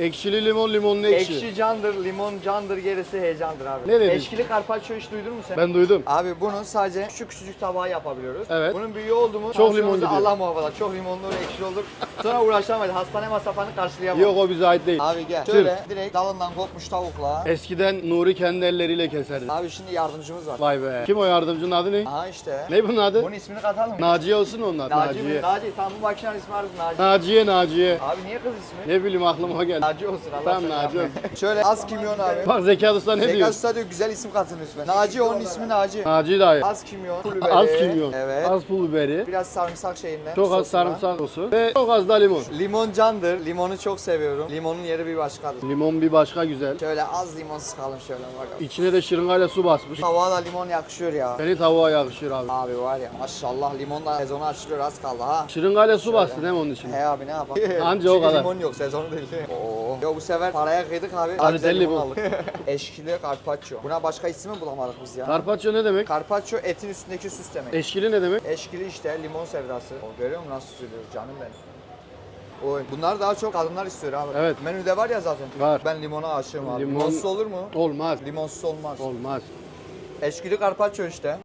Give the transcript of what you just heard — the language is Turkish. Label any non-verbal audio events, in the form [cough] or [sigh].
Ekşili limon, limonlu ekşi. Ekşi candır, limon candır, gerisi heyecandır abi. Ne dedin? Eşkili karpaccio hiç duydun mu sen? Ben duydum. Abi bunu sadece küçük küçücük tabağa yapabiliyoruz. Evet. Bunun büyüğü oldu mu? Çok limon gidiyor. Allah muhafaza. Çok limonlu olur, ekşi olur. Sonra uğraşamayız. Hastane masrafını karşılayamam. Yok o bize ait değil. Abi gel. Şöyle direkt dalından kopmuş tavukla. Eskiden Nuri kendi elleriyle keserdi. Abi şimdi yardımcımız var. Vay be. Kim o yardımcının adı ne? Aha işte. Ne bunun adı? Bunun ismini katalım? Naciye olsun onlar. Naci mi? Naciye. Naci. Tamam bu bakışan ismi arız Naci. Naciye, Naciye. Abi niye kız ismi? Ne bileyim aklıma geldi. Naci olsun Allah Tamam, Naci rahmet. Şöyle az kimyon abi. Bak Zeki Usta ne Zeka diyor? Usta diyor güzel isim katın lütfen. Naci onun ismi Naci. Naci dayı. Az kimyon, pul biberi. Az kimyon. Evet. Az pul biberi. Biraz sarımsak şeyinden. Çok az sosuna. sarımsak sosu. Ve çok az da limon. Limon candır. Limonu çok seviyorum. Limonun yeri bir başkadır. Limon bir başka güzel. Şöyle az limon sıkalım şöyle bakalım. İçine de şırıngayla su basmış. Tavuğa da limon yakışıyor ya. Seni tavuğa yakışır abi. Abi var ya maşallah limonla sezonu açılıyor az kaldı ha. Şırıngayla su bastı değil mi onun için? He abi ne yapalım? Anca o Çünkü kadar. limon yok sezonu değil. Oo. Yo bu sefer paraya kıydık abi. Güzel sen limon. aldık. [laughs] Eşkili carpaccio. Buna başka isim mi bulamadık biz ya? Carpaccio ne demek? Carpaccio etin üstündeki süs demek. Eşkili ne demek? Eşkili işte limon sevdası. O görüyor musun nasıl süzülüyor canım benim. Oy. Bunlar daha çok kadınlar istiyor abi. Evet. Menüde var ya zaten. Var. Ben limona aşığım abi. Limon- Limonsuz olur mu? Olmaz. Limonsuz olmaz. Olmaz. Eşkili carpaccio işte.